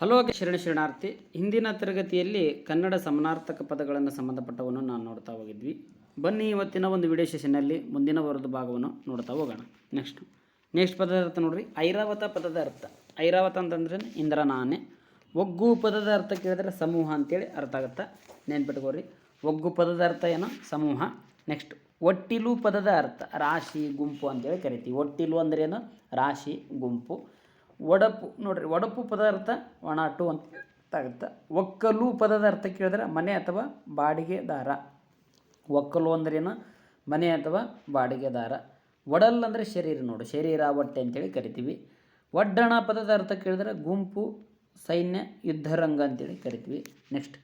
Hello ಶರಣ ಶರಣಾರ್ಥಿ, ಹಿಂದಿನ ತರಗತಿಯಲ್ಲಿ ಕನ್ನಡ ಸಮನಾರ್ಥಕ ಪದಗಳನ್ನು ಸಂಬಂಧಪಟ್ಟವನ್ನು ನಾವು ನೋಡ್ತಾ ಹೋಗಿದ್ವಿ. ಬನ್ನಿ ಇವತ್ತಿನ ಒಂದು ವಿಡಿಯೋ ಸೆಷನ್ನಲ್ಲಿ ಮುಂದಿನ ವರದ ಭಾಗವನ್ನು ನೋಡ್ತಾ ಹೋಗೋಣ. ನೆಕ್ಸ್ಟ್ ನೆಕ್ಸ್ಟ್ ಪದದ ಅರ್ಥ ನೋಡ್ರಿ. ಐರಾವತ ಪದದ ಅರ್ಥ. ಐರಾವತ ಅಂತಂದ್ರೆ ಇಂದ್ರನಾನೆ ಒಗ್ಗು ಪದದ ಅರ್ಥ ಕೇಳಿದ್ರೆ ಸಮೂಹ ಅಂತೇಳಿ ಅರ್ಥ ಆಗುತ್ತೆ? ನೆನ್ಪಿಟ್ಕೋರಿ ಒಗ್ಗು ಪದದ ಅರ್ಥ ಏನು? ಸಮೂಹ. ನೆಕ್ಸ್ಟ್ ಒಟ್ಟಿಲು ಪದದ ಅರ್ಥ. ರಾಶಿ, ಗುಂಪು ಅಂತೇಳಿ ಕರಿತೀವಿ. ಒಟ್ಟಿಲು ಅಂದ್ರೇನು ರಾಶಿ, ಗುಂಪು. ಒಡಪು, ನೋಡ್ರಿ ಒಡಪು ಪದ ಅರ್ಥ ಒಣಾಟು ಅಂತ ಆಗುತ್ತೆ ಒಕ್ಕಲು ಪದದ ಅರ್ಥ ಕೇಳಿದ್ರೆ ಮನೆ ಅಥವಾ ಬಾಡಿಗೆದಾರ ಒಕ್ಕಲು ಅಂದ್ರೇನು ಮನೆ ಅಥವಾ ಬಾಡಿಗೆದಾರ ಒಡಲ್ ಅಂದರೆ ಶರೀರ ನೋಡು, ಶರೀರ ಹೊಟ್ಟೆ ಅಂತೇಳಿ ಕರಿತೀವಿ. ಒಡ್ಡಣ ಪದದ ಅರ್ಥ ಕೇಳಿದ್ರೆ ಗುಂಪು, ಸೈನ್ಯ, ಯುದ್ಧರಂಗ ಅಂತೇಳಿ ಕರಿತೀವಿ. ನೆಕ್ಸ್ಟ್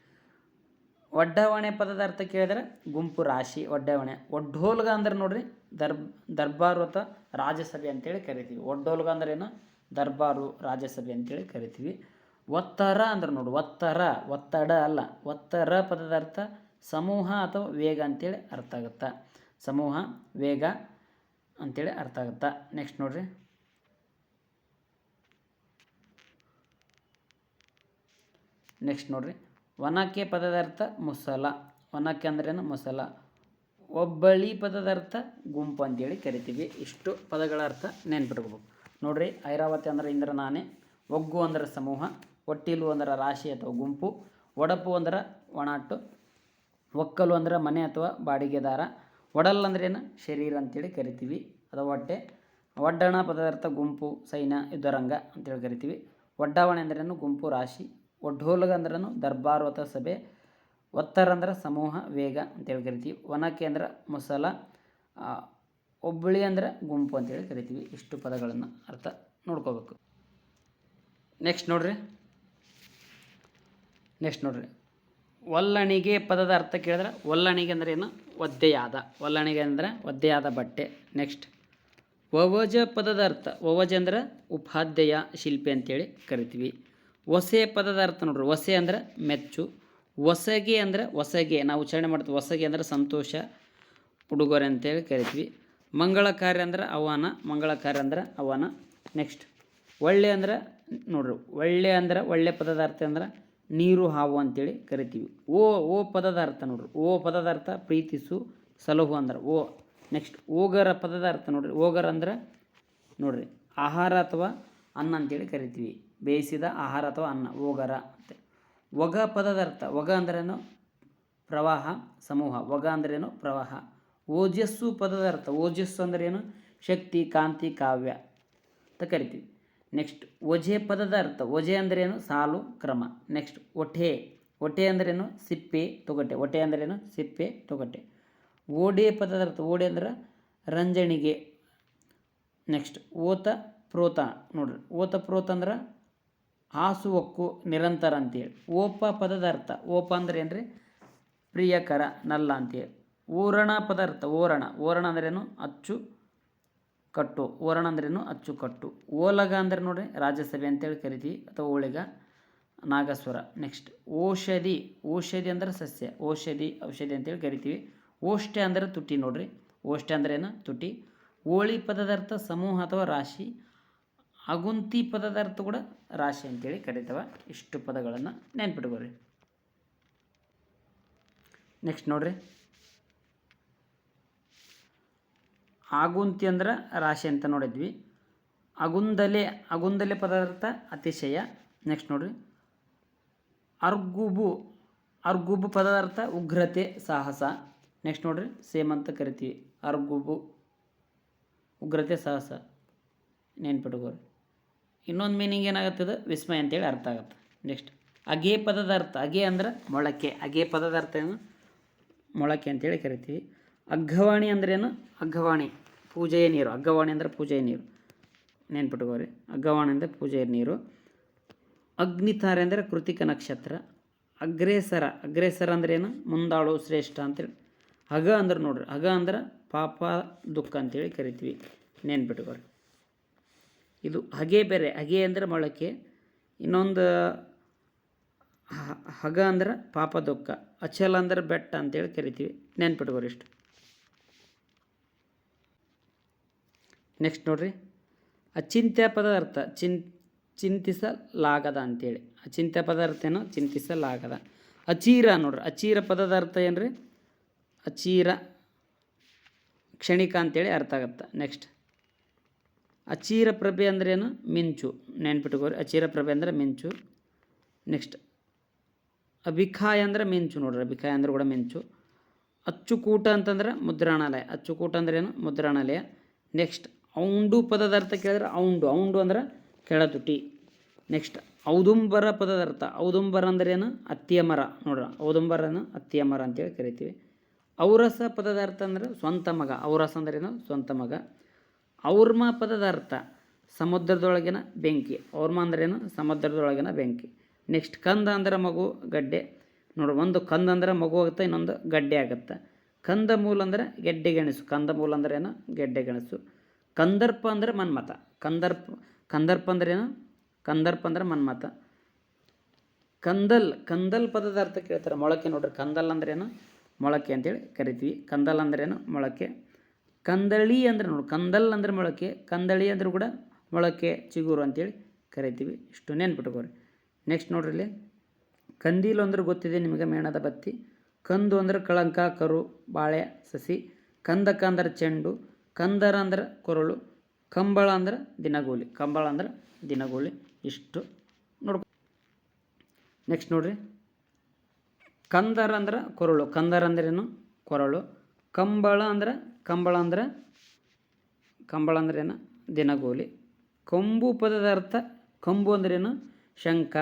ಒಡ್ಡಾವಣೆ ಪದದ ಅರ್ಥ ಕೇಳಿದ್ರೆ ಗುಂಪು, ರಾಶಿ, ಒಡ್ಡಾವಣೆ. ಒಡ್ಡೋಲ್ಗ ಅಂದ್ರೆ ನೋಡ್ರಿ ದರ್ಬ್ ದರ್ಬಾರ್ ಅಥವಾ ರಾಜಸಭೆ ಅಂತೇಳಿ ಕರಿತೀವಿ. ಒಡ್ಡೋಲ್ಗ ಏನು? ದರ್ಬಾರು ರಾಜ್ಯಸಭೆ ಅಂತೇಳಿ ಕರಿತೀವಿ. ಒತ್ತರ ಅಂದ್ರೆ ನೋಡು, ಒತ್ತರ, ಒತ್ತಡ ಅಲ್ಲ, ಒತ್ತರ ಪದದ ಅರ್ಥ ಸಮೂಹ ಅಥವಾ ವೇಗ ಅಂತೇಳಿ ಅರ್ಥ ಆಗುತ್ತಾ? ಸಮೂಹ, ವೇಗ ಅಂತೇಳಿ ಅರ್ಥ ಆಗುತ್ತಾ? ನೆಕ್ಸ್ಟ್ ನೋಡ್ರಿ. ನೆಕ್ಸ್ಟ್ ನೋಡ್ರಿ. ಒನಕೆ ಪದದ ಅರ್ಥ ಮುಸಲ. ವನಕ್ಕೆ ಅಂದ್ರೇನು ಮುಸಲ. ಒಬ್ಬಳಿ ಪದದ ಅರ್ಥ ಗುಂಪು ಅಂತೇಳಿ ಕರಿತೀವಿ. ಇಷ್ಟು ಪದಗಳ ಅರ್ಥ ನೆನ್ಪಿಟ್ಕೋಬೇಕು. ನೋಡ್ರಿ, ಐರಾವತಿ ಅಂದ್ರೆ ಇಂದ್ರನಾನೆ ಒಗ್ಗು ಅಂದ್ರೆ ಸಮೂಹ ಒಟ್ಟಿಲು ಅಂದ್ರೆ ರಾಶಿ ಅಥವಾ ಗುಂಪು, ಒಡಪು ಅಂದ್ರೆ ಒಣಾಟು, ಒಕ್ಕಲು ಅಂದ್ರೆ ಮನೆ ಅಥವಾ ಬಾಡಿಗೆದಾರ, ಒಡಲ್ ಅಂದ್ರೇನು ಶರೀರ ಅಂತೇಳಿ ಕರಿತೀವಿ. ಅಥವಾ ಹೊಟ್ಟೆ. ಒಡ್ಡಣ ಪದಾರ್ಥ ಗುಂಪು, ಸೈನ್ಯ, ಯುದ್ಧರಂಗ ಅಂತೇಳಿ ಕರಿತೀವಿ. ಒಡ್ಡಾವಣೆ ಅಂದ್ರೇನು ಗುಂಪು, ರಾಶಿ. ಒಡ್ಡೋಲಗ ಅಂದ್ರೂ ದರ್ಬಾರು ಅಥವಾ ಸಭೆ. ಒತ್ತರ ಅಂದ್ರೆ ಸಮೂಹ, ವೇಗ ಅಂತೇಳಿ ಕರಿತೀವಿ. ಒನಕೆ ಅಂದ್ರೆ ಮುಸಲ ಒಬ್ಬಳಿ ಅಂದ್ರೆ ಗುಂಪು ಅಂತೇಳಿ ಕರಿತೀವಿ. ಇಷ್ಟು ಪದಗಳನ್ನು ಅರ್ಥ ನೋಡ್ಕೋಬೇಕು. ನೆಕ್ಸ್ಟ್ ನೋಡ್ರಿ. ನೆಕ್ಸ್ಟ್ ನೋಡ್ರಿ. ಒಲ್ಲಣಿಗೆ ಪದದ ಅರ್ಥ ಕೇಳಿದ್ರೆ ಒಲ್ಲಣಿಗೆ ಅಂದ್ರೆ ಏನು? ಒದ್ದೆಯಾದ. ಒಲ್ಲಣಿಗೆ ಅಂದರೆ ಒದ್ದೆಯಾದ ಬಟ್ಟೆ. ನೆಕ್ಸ್ಟ್ ವವಜ ಪದದ ಅರ್ಥ. ವವಜ ಅಂದ್ರೆ ಉಪಾಧ್ಯಾಯ, ಶಿಲ್ಪಿ ಅಂತೇಳಿ ಕರಿತೀವಿ. ಹೊಸೆ ಪದದ ಅರ್ಥ ನೋಡ್ರಿ. ಹೊಸೆ ಅಂದ್ರೆ ಮೆಚ್ಚು. ಹೊಸಗೆ ಅಂದ್ರೆ ಹೊಸಗೆ ನಾವು ಉಚ್ಚಾರಣೆ ಮಾಡ್ತೀವಿ. ಹೊಸಗೆ ಅಂದ್ರೆ ಸಂತೋಷ, ಉಡುಗೊರೆ ಅಂತೇಳಿ ಕರಿತೀವಿ. ಮಂಗಳ ಕಾರ್ಯ ಅಂದ್ರೆ ಆಹ್ವಾನ ಮಂಗಳ ಕಾರ್ಯ ಅಂದ್ರೆ ಆಹ್ವಾನ ನೆಕ್ಸ್ಟ್ ಒಳ್ಳೆ ಅಂದ್ರೆ, ನೋಡ್ರಿ, ಒಳ್ಳೆ ಅಂದ್ರೆ ಒಳ್ಳೆ ಪದದ ಅರ್ಥ ಅಂದ್ರೆ ನೀರು, ಹಾವು ಅಂತೇಳಿ ಕರಿತೀವಿ. ಓ ಓ ಪದದ ಅರ್ಥ ನೋಡ್ರಿ, ಓ ಪದದ ಅರ್ಥ ಪ್ರೀತಿಸು, ಸಲಹು ಅಂದ್ರೆ ಓ. ನೆಕ್ಸ್ಟ್ ಓಗರ ಪದದ ಅರ್ಥ ನೋಡ್ರಿ, ಓಗರ ಅಂದ್ರೆ ನೋಡ್ರಿ, ಆಹಾರ ಅಥವಾ ಅನ್ನ ಅಂತೇಳಿ ಕರಿತೀವಿ. ಬೇಯಿಸಿದ ಆಹಾರ ಅಥವಾ ಅನ್ನ, ಓಗರ ಅಂತ. ಒಗ ಪದದ ಅರ್ಥ ಒಗ ಅಂದ್ರೇನು? ಪ್ರವಾಹ, ಸಮೂಹ ಒಗ ಅಂದ್ರೇನು? ಪ್ರವಾಹ. ಓಜಸ್ಸು ಪದದ ಅರ್ಥ. ಓಜಸ್ಸು ಏನು? ಶಕ್ತಿ, ಕಾಂತಿ, ಕಾವ್ಯ ಅಂತ ಕರಿತೀವಿ. ನೆಕ್ಸ್ಟ್ ಒಜೆ ಪದದ ಅರ್ಥ. ಒಜೆ ಅಂದ್ರೇನು ಸಾಲು, ಕ್ರಮ. ನೆಕ್ಸ್ಟ್ ಒಟೆ ಒಟೆ ಅಂದ್ರೇನು ಸಿಪ್ಪೆ, ತೊಗಟೆ. ಒಟೆ ಅಂದ್ರೇನು ಸಿಪ್ಪೆ, ತೊಗಟೆ. ಓಡೆ ಪದದ ಅರ್ಥ. ಓಡೆ ಅಂದ್ರೆ ರಂಜಣಿಗೆ. ನೆಕ್ಸ್ಟ್ ಓತ ಪ್ರೋತ ನೋಡ್ರಿ. ಓತ ಪ್ರೋತ ಅಂದ್ರೆ ಹಾಸು ಒಕ್ಕು ನಿರಂತರ ಅಂತೇಳಿ. ಓಪ ಪದದ ಅರ್ಥ. ಓಪ ಅಂದ್ರೆ ಏನ್ರಿ? ಪ್ರಿಯಕರ, ನಲ್ಲ ಅಂತೇಳಿ. ಓರಣ ಪದಾರ್ಥ, ಓರಣ. ಓರಣ ಅಂದ್ರೇನು? ಅಚ್ಚು ಕಟ್ಟು. ಓರಣ ಅಂದ್ರೇನು? ಅಚ್ಚು ಕಟ್ಟು. ಓಲಗ ಅಂದ್ರೆ ನೋಡ್ರಿ, ರಾಜ್ಯಸಭೆ ಅಂತೇಳಿ ಕರಿತೀವಿ, ಅಥವಾ ಓಳಿಗ, ನಾಗಸ್ವರ. ನೆಕ್ಸ್ಟ್ ಔಷಧಿ ಔಷಧಿ ಅಂದ್ರೆ ಸಸ್ಯ ಔಷಧಿ ಔಷಧಿ ಅಂತೇಳಿ ಕರಿತೀವಿ. ಓಷ್ಟೆ ಅಂದ್ರೆ ತುಟಿ ನೋಡ್ರಿ. ಓಷ್ಟೆ ಅಂದ್ರೇನು ತುಟಿ. ಓಳಿ ಪದದಾರ್ಥ ಸಮೂಹ ಅಥವಾ ರಾಶಿ. ಅಗುಂತಿ ಪದದಾರ್ಥ ಕೂಡ ರಾಶಿ ಅಂತೇಳಿ ಕರಿತವ. ಇಷ್ಟು ಪದಗಳನ್ನು ನೆನ್ಪಿಟ್ಕೋರಿ ನೆಕ್ಸ್ಟ್ ನೋಡ್ರಿ. ಆಗುಂತಿ ಅಂದ್ರೆ ರಾಶಿ ಅಂತ ನೋಡಿದ್ವಿ. ಅಗುಂದಲೆ ಅಗುಂದಲೆ ಪದಾರ್ಥ ಅತಿಶಯ. ನೆಕ್ಸ್ಟ್ ನೋಡ್ರಿ. ಅರ್ಗುಬು ಅರ್ಗುಬು ಪದಾರ್ಥ ಉಗ್ರತೆ, ಸಾಹಸ. ನೆಕ್ಸ್ಟ್ ನೋಡ್ರಿ. ಸೇಮ್ ಅಂತ ಕರಿತೀವಿ. ಅರ್ಗುಬು, ಉಗ್ರತೆ, ಸಾಹಸ. ನೆನ್ಪಿಟ್ಕೋರಿ ಇನ್ನೊಂದು ಮೀನಿಂಗ್ ಏನಾಗುತ್ತದೆ ವಿಸ್ಮಯ ಅಂತೇಳಿ ಅರ್ಥ ಆಗುತ್ತೆ. ನೆಕ್ಸ್ಟ್ ಅಗೆ ಪದದ ಅರ್ಥ ಅಗೆ ಅಂದ್ರೆ ಮೊಳಕೆ. ಅಗೆ ಪದದ ಅರ್ಥ ಏನು? ಮೊಳಕೆ ಅಂತೇಳಿ ಕರಿತೀವಿ. ಅಗ್ಗವಾಣಿ ಅಂದ್ರೇನು? ಅಗ್ಗವಾಣಿ ಪೂಜೆಯ ನೀರು ಅಗ್ಗವಾಣಿ ಅಂದರೆ ಪೂಜೆಯ ನೀರು. ನೆನ್ಪಿಟ್ಕೋರಿ ಅಗ್ಗವಾಣಿ ಅಂದರೆ ಪೂಜೆಯ ನೀರು. ಅಗ್ನಿತಾರೆ ಅಂದರೆ ಕೃತಿಕ ನಕ್ಷತ್ರ, ಅಗ್ರೇಸರ ಅಗ್ರೇಸರ ಏನು? ಮುಂದಾಳು, ಶ್ರೇಷ್ಠ ಅಂತೇಳಿ. ಹಗ ಅಂದ್ರೆ ನೋಡ್ರಿ, ಹಗ ಅಂದ್ರೆ ಪಾಪ, ದುಃಖ ಅಂತೇಳಿ ಕರಿತೀವಿ. ನೆನ್ಪಿಟ್ಕೋರಿ ಇದು ಹಗೆ ಬೇರೆ, ಹಗೆ ಅಂದರೆ ಮೊಳಕೆ. ಇನ್ನೊಂದು ಹಗ ಅಂದ್ರೆ ಪಾಪ, ದುಃಖ. ಅಚಲ ಅಂದ್ರೆ ಬೆಟ್ಟ ಅಂತೇಳಿ ಕರಿತೀವಿ. ನೆನ್ಪಿಟ್ಕೋರಿ ಇಷ್ಟು. ನೆಕ್ಸ್ಟ್ ನೋಡಿರಿ. ಅಚಿಂತ್ಯ ಪದದ ಅರ್ಥ. ಚಿನ್, ಚಿಂತಿಸಲಾಗದ ಅಂತೇಳಿ. ಅಚಿಂತ್ಯ ಪದ ಅರ್ಥ ಏನು? ಚಿಂತಿಸಲಾಗದ. ಅಚೀರ ನೋಡ್ರಿ. ಅಚೀರ ಪದದ ಅರ್ಥ ಏನು ರೀ ಅಚೀರ ಕ್ಷಣಿಕ ಅಂತೇಳಿ ಅರ್ಥ ಆಗತ್ತೆ. ನೆಕ್ಸ್ಟ್ ಅಚೀರ ಪ್ರಭೆ ಅಂದ್ರೆ ಏನು? ಮಿಂಚು. ನೆನ್ಪಿಟ್ಕೋರಿ ಅಚೀರ ಪ್ರಭೆ ಅಂದರೆ ಮಿಂಚು. ನೆಕ್ಸ್ಟ್ ಅಭಿಖಾಯ ಅಂದ್ರೆ ಮಿಂಚು ನೋಡ್ರಿ. ಅಭಿಖಾಯ ಅಂದ್ರೆ ಕೂಡ ಮಿಂಚು. ಅಚ್ಚುಕೂಟ ಅಂತಂದ್ರೆ ಮುದ್ರಾಣಾಲಯ. ಅಚ್ಚುಕೂಟ ಅಂದ್ರೇನು ಮುದ್ರಣಾಲಯ. ನೆಕ್ಸ್ಟ್ ಔಂಡು ಪದದ ಅರ್ಥ ಕೇಳಿದ್ರೆ ಔಂಡು. ಔಂಡು ಅಂದ್ರೆ ಕೆಳತುಟಿ ನೆಕ್ಸ್ಟ್ ಔದುಂಬರ ಪದದ ಅರ್ಥ. ಔದುಂಬರ ಅಂದ್ರೇನು ಅತ್ತಿಯ ಮರ ನೋಡ್ರ ಔದುಂಬರನ ಅತ್ತಿಯ ಮರ ಅಂತೇಳಿ ಕರಿತೀವಿ. ಔರಸ ಪದದ ಅರ್ಥ ಅಂದ್ರೆ ಸ್ವಂತ ಮಗ. ಔರಸ ಅಂದ್ರೇನು ಸ್ವಂತ ಮಗ. ಔರ್ಮ ಪದದ ಅರ್ಥ, ಸಮುದ್ರದೊಳಗಿನ ಬೆಂಕಿ. ಔರ್ಮ ಅಂದ್ರೇನು ಸಮುದ್ರದೊಳಗಿನ ಬೆಂಕಿ. ನೆಕ್ಸ್ಟ್ ಕಂದ ಅಂದ್ರೆ ಮಗು, ಗಡ್ಡೆ. ನೋಡ್ರಿ, ಒಂದು ಕಂದ ಅಂದ್ರೆ ಮಗು ಆಗುತ್ತೆ, ಇನ್ನೊಂದು ಗಡ್ಡೆ ಆಗುತ್ತೆ. ಕಂದ ಮೂಲ ಅಂದ್ರೆ ಗೆಡ್ಡೆ ಗೆಣಸು. ಕಂದ ಮೂಲ ಅಂದ್ರೆ ಏನು? ಗೆಡ್ಡೆ ಗೆಣಸು. ಕಂದರ್ಪ ಅಂದ್ರೆ ಮನ್ಮತ ಕಂದರ್ಪ ಕಂದರ್ಪ ಅಂದ್ರೆ ಏನು? ಕಂದರ್ಪ ಅಂದ್ರೆ ಮನ್ಮತ ಕಂದಲ್ ಕಂದಲ್ ಪದದ ಅರ್ಥ ಕೇಳ್ತಾರೆ ಮೊಳಕೆ ನೋಡ್ರಿ. ಕಂದಲ್ ಅಂದ್ರೇನು ಮೊಳಕೆ ಅಂತೇಳಿ ಕರಿತೀವಿ. ಕಂದಲ್ ಅಂದ್ರೇನು ಮೊಳಕೆ. ಕಂದಳಿ ಅಂದ್ರೆ ನೋಡಿ, ಕಂದಲ್ ಅಂದ್ರೆ ಮೊಳಕೆ. ಕಂದಳಿ ಅಂದ್ರೂ ಕೂಡ ಮೊಳಕೆ, ಚಿಗುರು ಅಂತೇಳಿ ಕರಿತೀವಿ. ಇಷ್ಟು ನೆನ್ಪಿಟ್ಕೋರಿ ನೆಕ್ಸ್ಟ್ ನೋಡ್ರಿ ಇಲ್ಲಿ. ಕಂದೀಲು ಅಂದ್ರೆ ಗೊತ್ತಿದೆ ನಿಮಗೆ ಮೇಣದ ಬತ್ತಿ. ಕಂದು ಅಂದ್ರೆ ಕಳಂಕ, ಕರು, ಬಾಳೆ, ಸಸಿ. ಕಂದಕ ಅಂದ್ರೆ ಚೆಂಡು. ಕಂದರ ಅಂದ್ರೆ ಕೊರಳು, ಕಂಬಳ ಅಂದ್ರೆ ದಿನಗೂಲಿ. ಕಂಬಳ ಅಂದ್ರೆ ದಿನಗೂಲಿ. ಇಷ್ಟು ನೋಡ್ಕೊ ನೆಕ್ಸ್ಟ್ ನೋಡ್ರಿ. ಕಂದರ ಅಂದ್ರೆ ಕೊರಳು. ಕಂದರ ಅಂದ್ರೇನು ಕೊರಳು. ಕಂಬಳ ಅಂದ್ರೆ ಕಂಬಳ ಅಂದ್ರೆ ಕಂಬಳ ಅಂದ್ರೇನು ದಿನಗೂಲಿ. ಕಂಬು ಪದದ ಅರ್ಥ ಕಂಬು ಅಂದ್ರೇನು ಶಂಖ.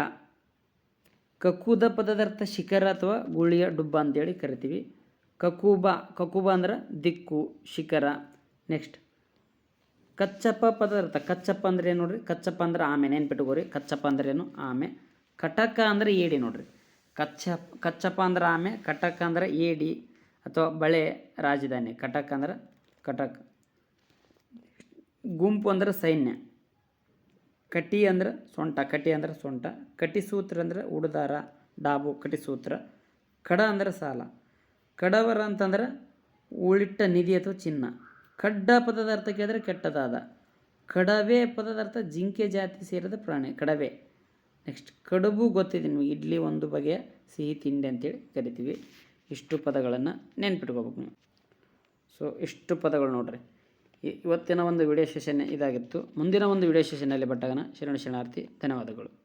ಕಕ್ಕುದ ಪದದ ಅರ್ಥ ಶಿಖರ ಅಥವಾ ಗುಳಿಯ ಡುಬ್ಬ ಅಂತೇಳಿ ಕರಿತೀವಿ. ಕಕುಬ ಕಕುಬ ಅಂದ್ರೆ ದಿಕ್ಕು, ಶಿಖರ. ನೆಕ್ಸ್ಟ್ ಕಚ್ಚಪ್ಪ ಪದ ಅರ್ಥ ಕಚ್ಚಪ್ಪ ಅಂದ್ರೆ ಏನು ನೋಡ್ರಿ? ಕಚ್ಚಪ್ಪ ಅಂದ್ರೆ ಆಮೆ. ನೆನ್ಪಿಟ್ಕೋರಿ ಕಚ್ಚಪ್ಪ ಅಂದ್ರೆ ಏನು? ಆಮೆ. ಕಟಕ ಅಂದ್ರೆ ಏಡಿ ನೋಡ್ರಿ. ಕಚ್ಚ ಕಚ್ಚಪ್ಪ ಅಂದ್ರೆ ಆಮೆ, ಕಟಕ ಅಂದ್ರೆ ಏಡಿ ಅಥವಾ ಬಳೆ ರಾಜಧಾನಿ. ಕಟಕ್ ಅಂದ್ರೆ ಕಟಕ್. ಗುಂಪು ಅಂದ್ರೆ ಸೈನ್ಯ. ಕಟಿ ಅಂದ್ರೆ ಸೊಂಟ. ಕಟಿ ಅಂದ್ರೆ ಸೊಂಟ. ಕಟಿಸೂತ್ರ ಅಂದ್ರೆ ಉಡುದಾರ, ಡಾಬು ಕಟಿಸೂತ್ರ ಕಡ ಅಂದ್ರೆ ಸಾಲ. ಕಡವರ ಅಂತಂದ್ರೆ ಉಳಿಟ್ಟ ನಿಧಿ ಅಥವಾ ಚಿನ್ನ. ಕಡ್ಡ ಪದದ ಅರ್ಥ ಕೇಳಿದ್ರೆ ಕೆಟ್ಟದಾದ. ಕಡವೆ ಪದದ ಅರ್ಥ ಜಿಂಕೆ ಜಾತಿ ಸೇರಿದ ಪ್ರಾಣಿ, ಕಡವೆ. ನೆಕ್ಸ್ಟ್ ಕಡುಬು ಗೊತ್ತಿದೆ ನಿಮಗೆ. ಇಡ್ಲಿ ಒಂದು ಬಗೆಯ ಸಿಹಿ ತಿಂಡಿ ಅಂತೇಳಿ ಕರಿತೀವಿ. ಇಷ್ಟು ಪದಗಳನ್ನು ನೆನ್ಪಿಟ್ಕೋಬೇಕು ನೀವು. ಸೊ ಇಷ್ಟು ಪದಗಳು ನೋಡ್ರಿ. ಇವತ್ತಿನ ಒಂದು ವಿಡಿಯೋ ಸೆಷನ್ ಇದಾಗಿತ್ತು. ಮುಂದಿನ ಒಂದು ವಿಡಿಯೋ ಸೆಷನ್ನಲ್ಲಿ ಬಟ್ಟಾಗನ ಶರಣ ಶರಣಾರ್ಥಿ, ಧನ್ಯವಾದಗಳು.